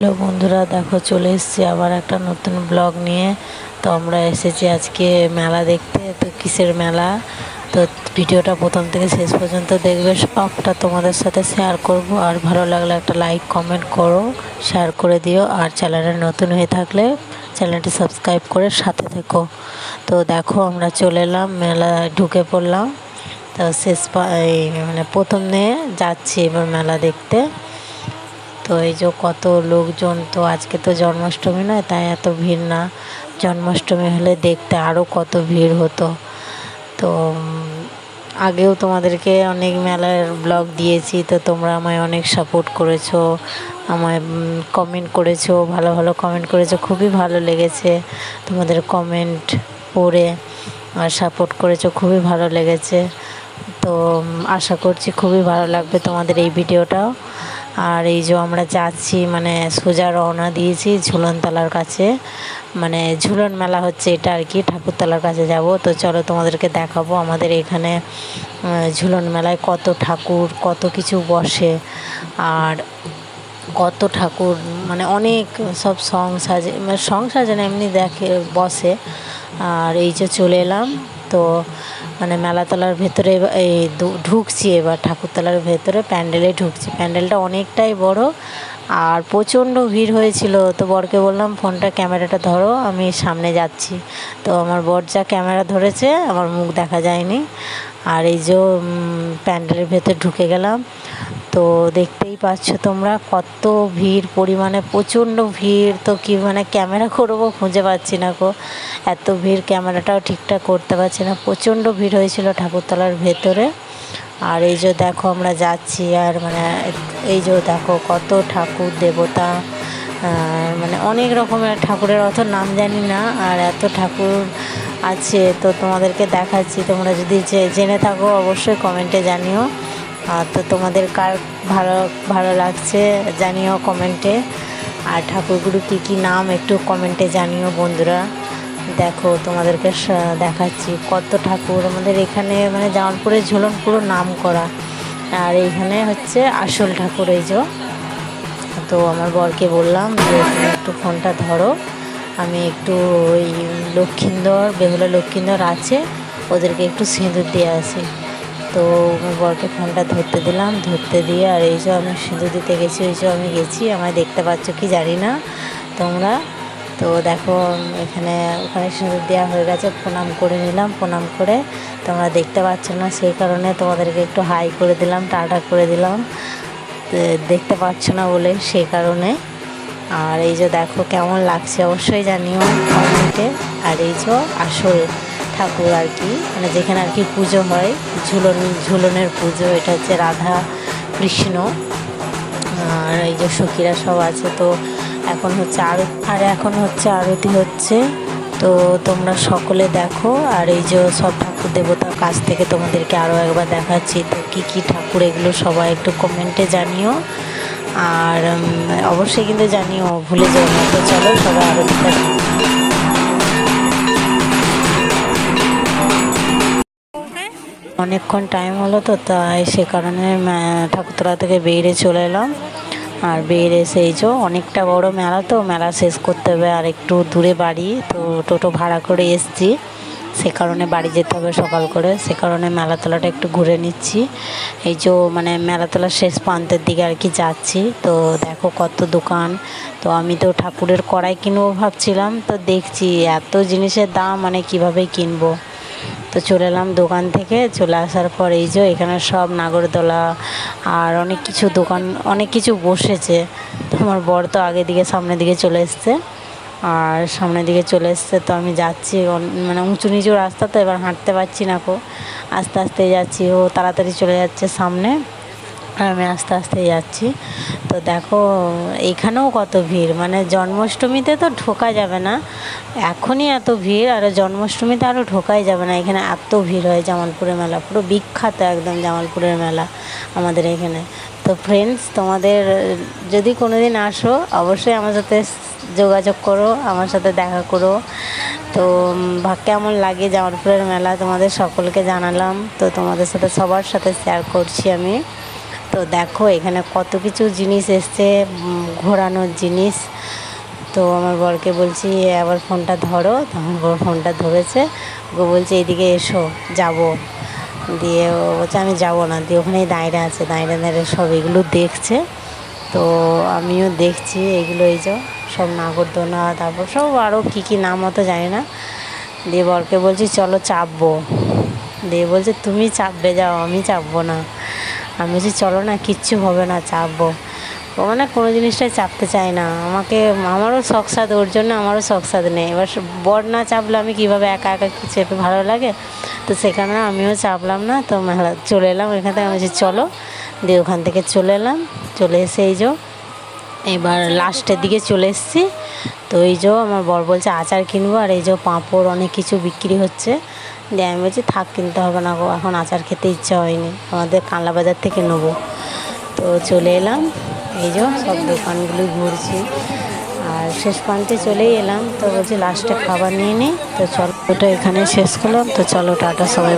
Hello বন্ধুরা, দেখো চলে এসেছি আবার একটা নতুন ব্লগ নিয়ে। তো আমরা এসেছি আজকে মেলা দেখতে, তো কিসের মেলা? তো ভিডিওটা প্রথম থেকে শেষ পর্যন্ত দেখবে, সবটা তোমাদের সাথে শেয়ার করব। আর ভালো লাগলে একটা লাইক কমেন্ট করো শেয়ার করে দিও। আর চ্যানেলে নতুন হয়ে থাকলে চ্যানেলটি সাবস্ক্রাইব করে সাথে থেকো। তো দেখো, আমরা চলে এলাম, মেলায় ঢুকে পড়লাম। তো শেষ মানে প্রথম নিয়ে যাচ্ছি এবার মেলা দেখতে। তো এই যে কত লোকজন, তো আজকে তো জন্মাষ্টমী নয়, তাই এত ভিড় না। জন্মাষ্টমী হলে দেখতে আরও কত ভিড় হতো। তো আগেও তোমাদেরকে অনেক মেলার ব্লগ দিয়েছি, তো তোমরা আমায় অনেক সাপোর্ট করেছ, আমায় কমেন্ট করেছ, ভালো ভালো কমেন্ট করেছ, খুবই ভালো লেগেছে। তোমাদের কমেন্ট পড়ে আর সাপোর্ট করেছ, খুবই ভালো লেগেছে। তো আশা করছি খুবই ভালো লাগবে তোমাদের এই ভিডিওটাও আর এই যে আমরা যাচ্ছি মানে সোজা রওনা দিয়েছি ঝুলনতলার কাছে। মানে ঝুলন মেলা হচ্ছে এটা আর কি, ঠাকুরতলার কাছে যাব। তো চলো তোমাদেরকে দেখাবো আমাদের এখানে ঝুলন মেলায় কত ঠাকুর, কত কিছু বসে। আর কত ঠাকুর মানে অনেক সব সং সাজে মানে সং সাজে না এমনি দেখে বসে। আর এই যে চলে এলাম, তো মানে মেলাতলার ভেতরে এই ঢুকছি এবার ঠাকুরতলার ভেতরে, প্যান্ডেলে ঢুকছি। প্যান্ডেলটা অনেকটাই বড় আর প্রচণ্ড ভিড় হয়েছিল। তো বরকে বললাম, ফোনটা, ক্যামেরাটা ধরো, আমি সামনে যাচ্ছি। তো আমার বর যা ক্যামেরা ধরেছে, আমার মুখ দেখা যায়নি। আর এই যে প্যান্ডেলের ভেতরে ঢুকে গেলাম। তো দেখতেই পাচ্ছ তোমরা কত ভিড়, পরিমাণে প্রচণ্ড ভিড়। তো কি মানে ক্যামেরা করব খুঁজে পাচ্ছি না গো। এত ভিড় ক্যামেরাটাও ঠিকঠাক করতে পারছি না। প্রচণ্ড ভিড় হয়েছিল ঠাকুরতলার ভেতরে। আর এই যে দেখো আমরা যাচ্ছি, আর মানে এই যে দেখো কত ঠাকুর দেবতা। মানে অনেক রকমের ঠাকুরের অত নাম জানি না, আর এত ঠাকুর আছে। তো তোমাদেরকে দেখাচ্ছি। তোমরা যদি জেনে থাকো অবশ্যই কমেন্টে জানিও। আর তো তোমাদের কার ভালো ভালো লাগছে জানিও কমেন্টে। আর ঠাকুরগুরু কী কী নাম একটু কমেন্টে জানিও বন্ধুরা। দেখো তোমাদেরকে দেখাচ্ছি কত ঠাকুর। আমাদের এখানে মানে জামালপুরের ঝুলন পুরো নাম করা। আর এইখানে হচ্ছে আসল ঠাকুর এই যে। তো আমার বরকে বললাম যে, তুমি একটু ফোনটা ধরো। আমি একটু ওই লক্ষ্মীন্দর বেহুলা লক্ষ্মীন্দর আছে। ওদেরকে একটু সিঁদুর দিয়ে আসি। তো বরকে ফোনটা ধরতে দিলাম, ধরতে দিয়ে আর এই যে আমি সিঁদুর দিতে গেছি, ওই যে আমি গেছি, আমায় দেখতে পাচ্ছ কি জানি না তোমরা। তো দেখো, এখানে ওখানে সিঁদুর দেওয়া হয়ে গেছে, প্রণাম করে নিলাম, প্রণাম করে তোমরা দেখতে পাচ্ছ না, সেই কারণে তোমাদেরকে একটু হাই করে দিলাম, টাটা করে দিলাম। দেখতে পাচ্ছ না বলে, সেই কারণে। আর এই যে দেখো, কেমন লাগছে, অবশ্যই জানিও কমেন্টে আর এই যে আসল ঠাকুর আর কি। মানে যেখানে আর কি পুজো হয়, ঝুলন, ঝুলনের পুজো, এটা হচ্ছে রাধা, কৃষ্ণ, আর এই যে সখীরা সব আছে। তো এখন হচ্ছে আরও, আর এখন হচ্ছে আরতি হচ্ছে। তো তোমরা সকলে দেখো, আর এই যে সব ঠাকুর দেবতার কাছ থেকে তোমাদেরকে আরও একবার দেখাচ্ছি। তো কী কী ঠাকুর এগুলো সবাই একটু কমেন্টে জানিও। আর অবশ্যই কিন্তু জানিও, ভুলে যাও না। তো চলো সবাই আরতিটা অনেকক্ষণ টাইম হলো তো, তাই সে কারণে ঠাকুরতলা থেকে বেরিয়ে চলে এলাম। আর বেরিয়ে এসে এই যে অনেকটা বড় মেলা তো, মেলা শেষ করতে হবে আর একটু দূরে বাড়ি, তো টোটো ভাড়া করে এসছি। সে কারণে বাড়ি যেতে হবে সকাল করে, সে কারণে মেলাতলাটা একটু ঘুরে নিচ্ছি। এই যে মানে মেলাতলার শেষ প্রান্তের দিকে আর কি যাচ্ছি, তো দেখো কত দোকান। তো আমি তো ঠাকুরের কড়াই কিনবো ভাবছিলাম, তো দেখছি এত জিনিসের দাম মানে কীভাবে কিনবো? তো চলে এলাম দোকান থেকে। চলে আসার পর এই যে এখানে সব নাগরদোলা আর অনেক কিছু দোকান, অনেক কিছু বসেছে। আমার বর তো আগে দিকে সামনের দিকে চলে এসছে। আর সামনের দিকে চলে এসছে তো আমি যাচ্ছি। মানে উঁচু নিচু রাস্তা তো এবার হাঁটতে পারছি না কো। আস্তে আস্তে যাচ্ছি। ও তাড়াতাড়ি চলে যাচ্ছে সামনে। আমি আস্তে আস্তে যাচ্ছি। তো দেখো এইখানেও কত ভিড়। মানে জন্মাষ্টমীতে তো ঢোকা যাবে না। এখনই এত ভিড়, আর জন্মাষ্টমীতে আরও ঢোকাই যাবে না। এখানে এত ভিড় হয় জামালপুরের মেলা। পুরো বিখ্যাত একদম জামালপুরের মেলা আমাদের এখানে। তো ফ্রেন্ডস তোমাদের যদি কোনো দিন আসো, অবশ্যই আমার সাথে যোগাযোগ করো, আমার সাথে দেখা করো। তো কেমন লাগে জামালপুরের মেলা? তোমাদের সকলকে জানালাম। তো তোমাদের সাথে সবার সাথে শেয়ার করছি আমি। তো দেখো, এখানে কত কিছু জিনিস এসছে ঘোরানোর জিনিস। তো আমার বরকে বলছি, আবার ফোনটা ধরো। তখন বর ফোনটা ধরেছে। ওকে বলছে, এদিকে এসো, যাব। দিয়ে ও বলছে, আমি যাব না। দিয়ে ওখানেই দাঁড়িয়ে আছে, দাঁড়িয়ে দাঁড়িয়ে সব এগুলো দেখছে। তো আমিও দেখছি এগুলো, এই যে সব নাগরদোলা তারপর সব আরও কী কী নাম অত জানি না। দিয়ে বরকে বলছি, চলো চাপবো। দিয়ে বলছে, তুমি চাপবে, যাও, আমি চাপবো না। আমি বলছি, চলো না, কিচ্ছু হবে না, চাপবো। ও মানে কোনো জিনিসটাই চাপতে চায় না। আমাকে, আমারও শখ শখসাদ ওর জন্য আমারও শখ শখসাদ নেই। এবার বর না চাপলে আমি কীভাবে একা একা চেপে ভালো লাগে? তো সেখানে আমিও চাপলাম না, তো মেলা চলে এলাম এখান থেকে। আমি বলছি, চলো। দিয়ে ওখান থেকে চলে এলাম। চলে এসে এই যে এবার লাস্টের দিকে চলে এসেছি। তো এই যে আমার বর বলছে আচার কিনবো, আর এই যে পাঁপড় অনেক কিছু বিক্রি হচ্ছে। দিয়ে আমি বলছি, থাক, কিনতে হবে না গো, এখন আচার খেতে ইচ্ছা হয়নি। আমাদের কানলা বাজার থেকে নেব। তো চলে এলাম। এই যে সব দোকানগুলো ঘুরছি। আর শেষ প্রান্তে চলেই এলাম। তো বলছি, লাস্টে খাবার নিয়ে নিই তো চলো ওটা এখানে শেষ করলাম। তো চলো, টাটা, সবাই।